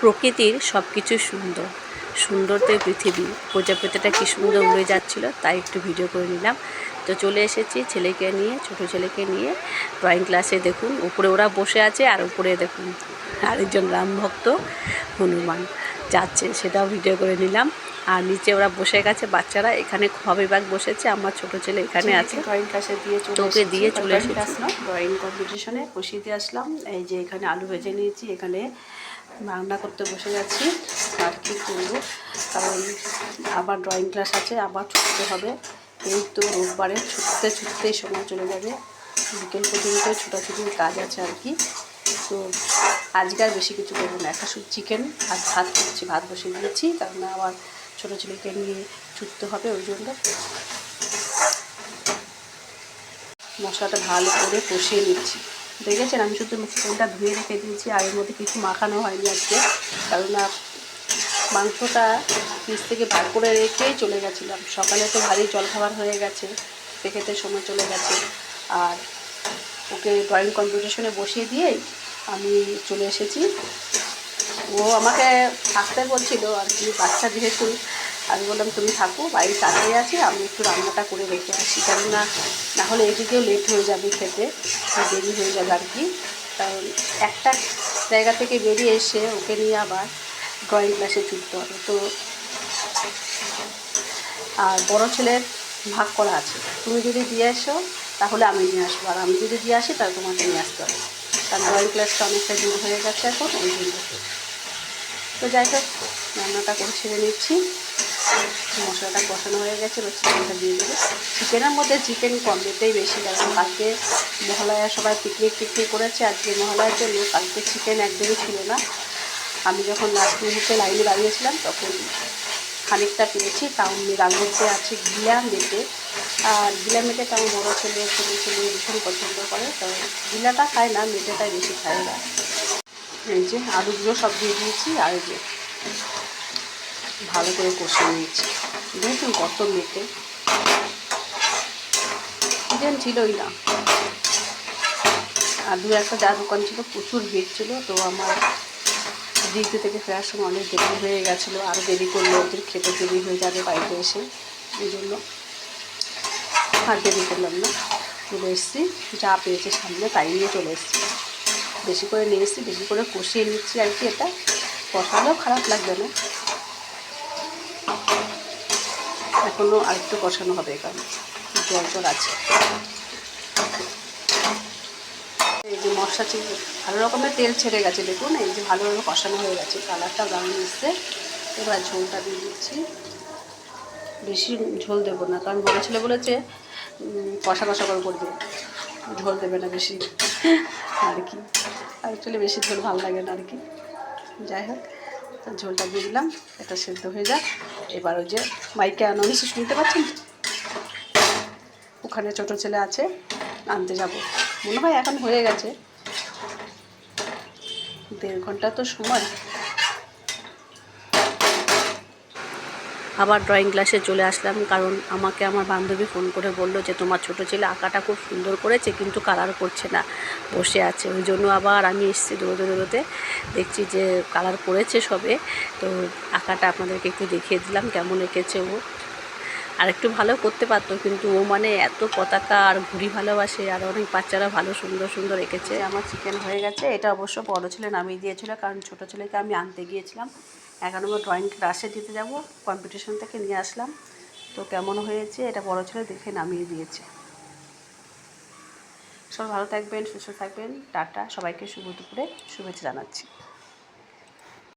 প্রকৃতির সব কিছু সুন্দর। সুন্দরতে পৃথিবী। প্রজাপতিটা কি সুন্দর উড়ে যাচ্ছিল তাই একটু ভিডিও করে নিলাম। তো চলে এসেছি ছেলেকে নিয়ে ছোট ছেলেকে নিয়ে। ড্রয়িং ক্লাসে দেখুন উপরে ওরা বসে আছে আর উপরে দেখুন আরেকজন রাম ভক্ত হনুমান যাচ্ছে সেটাও ভিডিও করে নিলাম। আর নিচে ওরা বসে গেছে বাচ্চারা এখানে খ বিভাগ বসেছে আমার ছোট ছেলে এখানে আছে। ড্রয়িং ক্লাসে দিয়ে চলে এসেছি। দিয়ে চলে ক্লাস ড্রয়িং কম্পিটিশনে বসিয়ে দিয়ে আসলাম। এই যে এখানে আলু ভেজে নিয়েছি এখানে রান্না করতে বসে গেছি, আর কি করব? কারণ আবার ড্রয়িং ক্লাস আছে, আবার ছুটতে হবে। এই তো রোববারে ছুটতে ছুটতেই সময় চলে যাবে। বিকেল পর্যন্ত ছোটাছুটির কাজ আছে আর কি। তো আজকে আর বেশি কিছু করব না। একটা শুধু চিকেন আর ভাত করছি, ভাত বসিয়ে দিয়েছি। কারণ আবার ছোটো ছেলেকে নিয়ে ছুটতে হবে, ওই জন্য। মশলাটা ভালো করে কষিয়ে নিচ্ছি। দেখেছেন? আমি শুধু চিকেনটা ধুয়ে রেখে দিয়েছি, আর এর মধ্যে কিছু মাখানো হয়নি আজকে। কারণ মাংসটা ফ্রিজ থেকে বার করে রেখেই চলে গেছিলাম। সকালে তো ভারী জলখাবার হয়ে গেছে পেকেতে সময় চলে গেছে। আর ওকে ড্রয়িং কম্পিটিশনে বসিয়ে দিয়েই আমি চলে এসেছি। ও আমাকে থাকতে বলছিল আর কি, বাচ্চা যেহেতু আমি বললাম, তুমি থাকো, বাড়ি তাড়াতাড়ি আছে, আমি একটু রান্নাটা করে রেখে আসি, কেননা না হলে এদিকেও লেট হয়ে যাবে খেতে দেরি হয়ে যাবে আর কি। কারণ একটা জায়গা থেকে বেরিয়ে এসে ওকে নিয়ে আবার ড্রয়িং ক্লাসে ছুটতে হবে। তো আর বড় ছেলের ভাগ করা আছে। তুমি যদি দিয়ে এসো, তাহলে আমি নিয়ে আসব। আর আমি যদি দিয়ে আসি, তাহলে তোমাকে নিয়ে আসতে হবে। কারণ ড্রয়িং ক্লাসটা অনেকটা দূর হয়ে গেছে এখন, ওই জন্য। তো যাই হোক, রান্নাটা করে ছেড়ে নিচ্ছি। মশলাটা কষানো হয়ে গেছে এবার দিয়ে দেবো চিকেনের মধ্যে চিকেন কম দিতেই বেশি কারণ কালকে মহালয়া সবাই পিকনিক টিকনিক করেছে আজকে মহালয়ার জন্য কালকে চিকেন একদমই ছিল না আমি যখন লাস্ট মুহূর্তে লাইনে দাঁড়িয়েছিলাম তখন খানিকটা পেয়েছি তাও রান মধ্যে আছে গিলা মেটে আর গিলা মেটেটা আমার বড়ো ছেলে ছোটো ছেলে ভীষণ পছন্দ করে তো গিলাটা খায় না মেটেটাই বেশি খায় না এই যে আলুগুলো সব দিয়ে দিয়েছি আর যে ভালো করে কষিয়ে নিয়েছি। দেখুন কত মেটে চিকেন ছিলই না। আর দু একটা যা দোকান ছিল, প্রচুর ভিড় ছিল, তো আমার ডিউটি থেকে ফেরার সময় অনেক দেরি হয়ে গেছিল আরও দেরি করলে, ওদের খেতে দেরি হয়ে যাবে বাড়িতে এসে। এই জন্য আর দেরি করলাম না। চলে এসেছি, যা পেয়েছে সামনে তাই নিয়ে চলে এসেছি। বেশি করে নিয়ে এসেছি, বেশি করে কষিয়ে নিচ্ছি আর কি এটা। কষালেও খারাপ লাগবে না। এখনও আরেকটু কষানো হবে কারণ। জল জল আছে। এই যে মশলা চিংড়ি ভালো রকমের তেল ছেড়ে গেছে, দেখুন, এই যে ভালোভাবে কষানো হয়ে গেছে। কালারটা ব্রাউন এসছে। এবার ঝোলটা দিয়ে দিচ্ছি। বেশি ঝোল দেবো না, কারণ বড় ছেলে বলেছে কষা কষা করে করবে ঝোল দেবে না বেশি। আর কি? অ্যাকচুয়ালি বেশি ঝোল ভালো লাগে না আর কি। যাই হোক। ঝোলটা দিয়ে দিলাম, এটা সেদ্ধ হয়ে যাক। এবার ওই যে মাইকে আনন্দ শুনতে পাচ্ছেন ওখানে ছোট ছেলে আছে, আনতে যাব। মনে হয় এখন হয়ে গেছে। দেড় ঘণ্টা তো সময়। আবার ড্রয়িং ক্লাসে চলে আসলাম কারণ আমাকে আমার বান্ধবী ফোন করে বলল যে, তোমার ছোট ছেলে আঁকাটা খুব সুন্দর করেছে, কিন্তু কালার করছে না। বসে আছে। ওই জন্য আবার আমি এসেছি দৌড়োতে দৌড়োতে। দেখছি যে কালার করেছে সবে। তো আঁকাটা আপনাদেরকে একটু দেখিয়ে দিলাম, কেমন এঁকেছে ও। আর একটু ভালো করতে পারতো, কিন্তু ও মানে এত পতাকা আর ঘুড়ি ভালোবাসে, আর অনেক বাচ্চারা ভালো সুন্দর সুন্দর এঁকেছে। আমার চিকেন হয়ে গেছে, এটা অবশ্য বড় ছেলে নামিয়ে দিয়েছিল, কারণ ছোট ছেলেকে আমি আনতে গিয়েছিলাম। এখন আমার ড্রয়িং ক্লাসে দিতে যাব কম্পিটিশন থেকে নিয়ে আসলাম। তো কেমন হয়েছে, এটা বড় ছেলে দেখে নামিয়ে দিয়েছে। সবাই ভালো থাকবেন, সুস্থ থাকবেন, টাটা। সবাইকে শুভ দুপুরে, শুভেচ্ছা জানাচ্ছি।